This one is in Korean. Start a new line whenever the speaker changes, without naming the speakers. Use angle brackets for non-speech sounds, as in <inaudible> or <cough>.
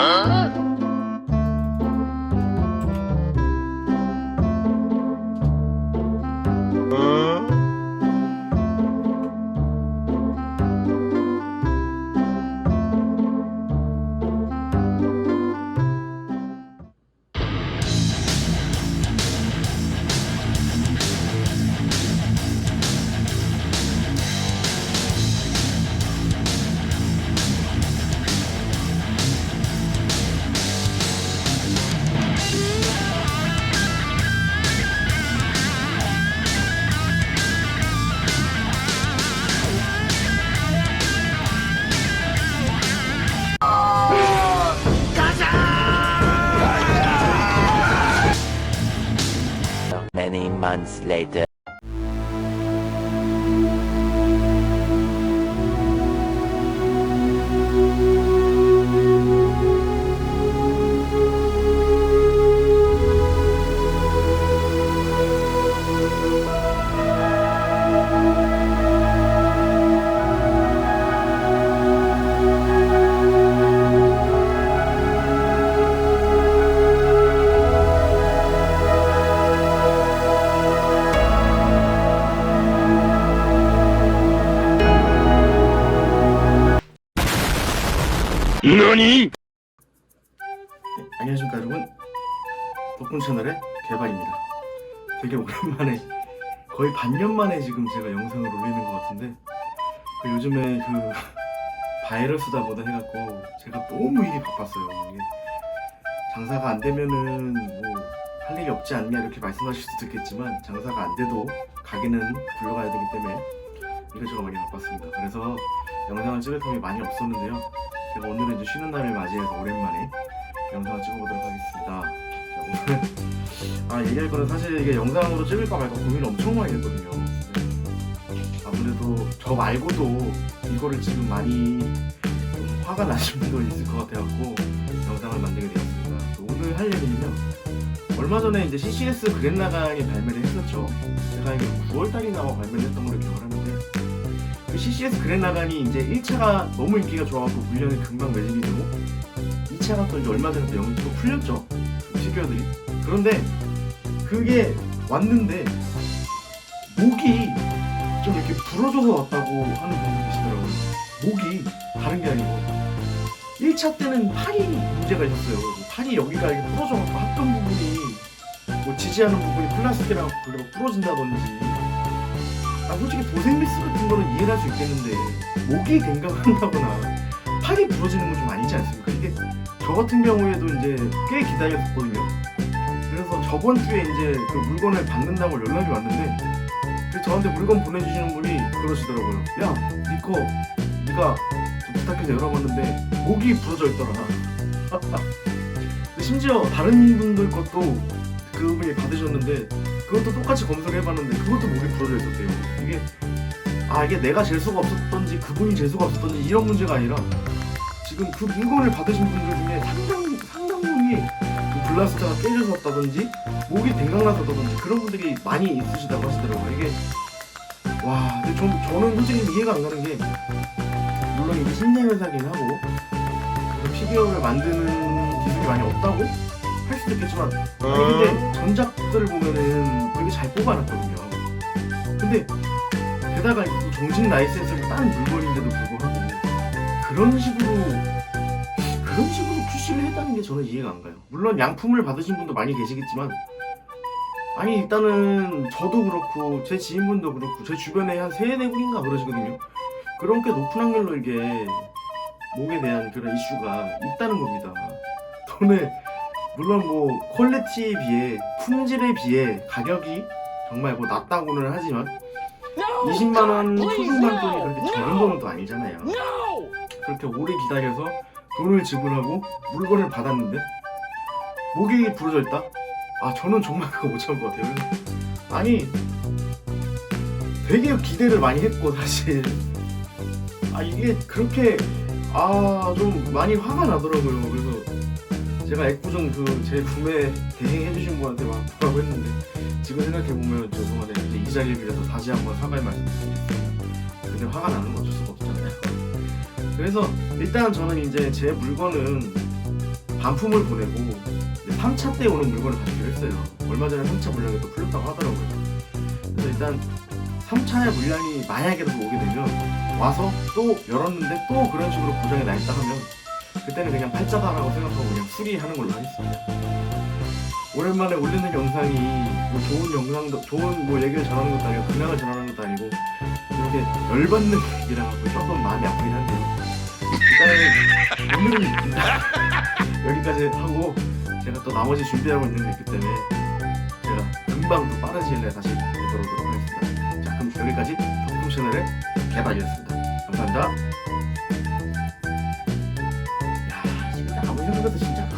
Huh? Many months later.
너니?
안녕하십니까 여러분. 덕분 채널의 개발입니다. 되게 오랜만에 거의 반년 만에 지금 제가 영상을 올리는 것 같은데 그 요즘에 그 <laughs> 바이러스다 보다 해갖고 제가 너무 일이 바빴어요. 장사가 안 되면은 뭐 할 일이 없지 않냐 이렇게 말씀하실 수도 있겠지만 장사가 안 돼도 가게는 굴러가야 되기 때문에 이것저것 많이 바빴습니다. 그래서 영상을 찍을 텀이 많이 없었는데요 제가 오늘은 이제 쉬는 날을 맞이해서 오랜만에 영상을 찍어보도록 하겠습니다. 자, 오늘 아 얘기할 거는 사실 이게 영상으로 찍을까 말까 고민을 엄청 많이 했거든요. 네. 아무래도 저 말고도 이거를 지금 많이 좀 화가 나신 분도 있을 것 같아갖고 영상을 만들게 되었습니다. 또 오늘 할 얘기는요. 얼마 전에 이제 CCS 그랜라간이 발매를 했었죠. 제가 이게 9월달이나 발매를 했던 걸로 기억을 그 CCS 그랜라간이 이제 1차가 너무 인기가 좋아갖고 물량이 금방 매진이 되고 2차가 또 이제 얼마 전에 또 영토로 풀렸죠. 그 피규어들이. 그런데 그게 왔는데 목이 좀 이렇게 부러져서 왔다고 하는 분들 계시더라고요. 목이 다른 게 아니고. 1차 때는 팔이 문제가 있었어요. 뭐 팔이 여기가 부러져갖고 합던 부분이 뭐 지지하는 부분이 플라스틱이랑 그리고 부러진다든지 아 솔직히 도생미스 같은 거는 이해할 수 있겠는데 목이 갱각한다거나 팔이 부러지는 건 좀 아니지 않습니까? 이게 저 같은 경우에도 이제 꽤 기다렸었거든요. 그래서 저번 주에 이제 그 물건을 받는다고 연락이 왔는데 그 저한테 물건 보내주시는 분이 그러시더라고요. 야, 니꺼 좀 부탁해서 열어봤는데 목이 부러져 있더라. <laughs> 심지어 다른 분들 것도 그분이 받으셨는데 그것도 똑같이 검색을 해봤는데 그것도 목이 부러져 있었대요. 이게 아 이게 내가 재수가 없었던지 그분이 재수가 없었던지 이런 문제가 아니라 지금 그 물건을 받으신 분들 중에 상당 상당분이 그 블라스터가 깨져서었다든지 목이 댕강나서다든지 그런 분들이 많이 있으시다고 하시더라고요. 이게 와 근데 전, 저는 솔직히 이해가 안 가는 게 물론 이게 신생 회사긴 하고 그 피규어를 만드는 기술이 많이 없다고 할 수도 있겠지만 아니 근데 전작들을 보면은 되게 잘 뽑아놨거든요. 근데 게다가 또 정식 라이센스를 딴 물건인데도 불구하고 그런 식으로 그런 식으로 출시를 했다는 게 저는 이해가 안 가요. 물론 양품을 받으신 분도 많이 계시겠지만 아니 일단은 저도 그렇고 제 지인분도 그렇고 제 주변에 한 세네 분인가 그러시거든요. 그런 꽤 높은 확률로 이게 목에 대한 그런 이슈가 있다는 겁니다. 돈을 물론 뭐 퀄리티에 비해 품질에 비해 가격이 정말 뭐 낮다고는 하지만 20만 원 초중반 돈이 그렇게 적은 또 아니잖아요. 그렇게 오래 기다려서 돈을 지불하고 물건을 받았는데 목이 부러져 있다? 아 저는 정말 그거 못 참을 것 같아요. 그래서 아니 되게 기대를 많이 했고 사실 아 이게 그렇게 아 좀 많이 화가 나더라고요. 그래서 제가 애꿎은 그 제 구매 대행해주신 분한테 막 뭐라고 했는데 지금 생각해 보면 죄송한데 이제 이 자리를 빌어서 다시 한번 사과의 말씀 드리겠습니다. 근데 화가 나는 건 어쩔 수가 없잖아요. 그래서 일단 저는 이제 제 물건은 반품을 보내고 3차 때 오는 물건을 받기로 했어요. 얼마 전에 3차 물량이 또 풀렸다고 하더라고요. 그래서 일단 3차의 물량이 만약에라도 오게 되면 와서 또 열었는데 또 그런 식으로 고장이 나 있다 하면 그때는 그냥 팔자다라고 생각하고 그냥 수리하는 걸로 하겠습니다. 오랜만에 올리는 영상이 뭐 좋은 영상도 좋은 뭐 얘기를 전하는 것도 아니고 근황을 전하는 것도 아니고 이렇게 열받는 얘기라 갖고 조금 마음이 아프긴 한데요. 일단은 오늘은 <laughs> 여기까지 하고 제가 또 나머지 준비하고 있는 게 있기 때문에 제가 금방 또 빠른 시일 내에 다시 되돌아오도록 하겠습니다. 자 그럼 여기까지 덕풍 채널의 개발이었습니다. 감사합니다. 야 진짜 아무리 생각해도 진짜